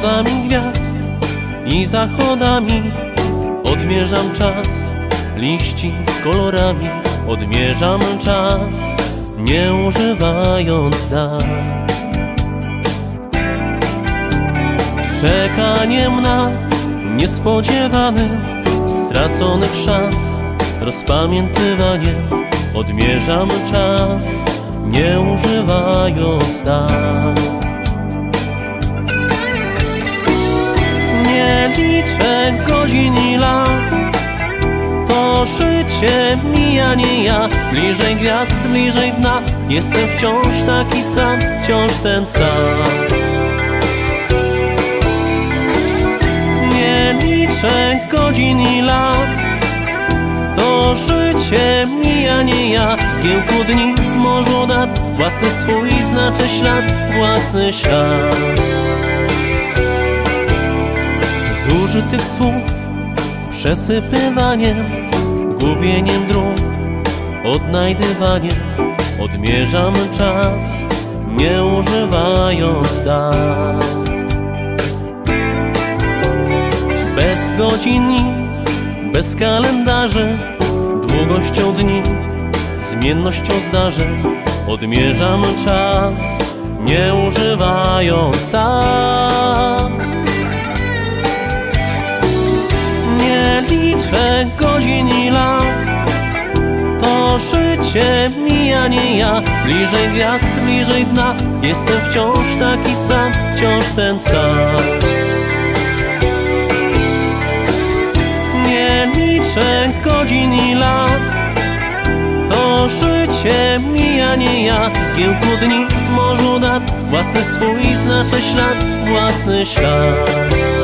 Wschodami gwiazd i zachodami. Odmierzam czas liści kolorami Odmierzam czas nie używając dat Czekaniem na niespodziewany Straconych szans Rozpamiętywaniem Odmierzam czas Nie używając dat lat To życie mija nie ja. Bliżej gwiazd, bliżej dna. Jestem wciąż taki sam Wciąż ten sam. Liczę godzin i lat. To życie mija nie ja. Z kiełku dni, morzu dat. Własny swój znaczy ślad Własny świat Zużytych słów Przesypywaniem Gubieniem dróg Odnajdywaniem Odmierzam czas Nie używając dat Bez godzin bez kalendarzy Długością dni, zmiennością zdarzeń. Odmierzam czas, nie używając tak liczę godzin i lat. To życie mija nie ja. Bliżej gwiazd, bliżej dna. Jestem wciąż taki sam, wciąż ten sam. Liczę godzin i lat. To życie mija nie ja. Z kiełku dni w morzu dat Własny swój znaczy ślad Własny świat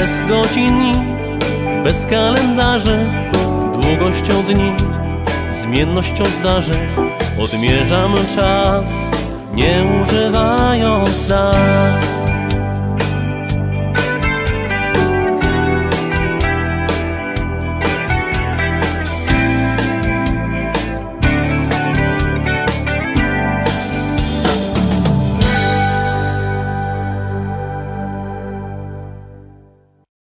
Bez godzin, bez kalendarzy Długością dni, zmiennością zdarzeń. Odmierzam czas, nie używając lat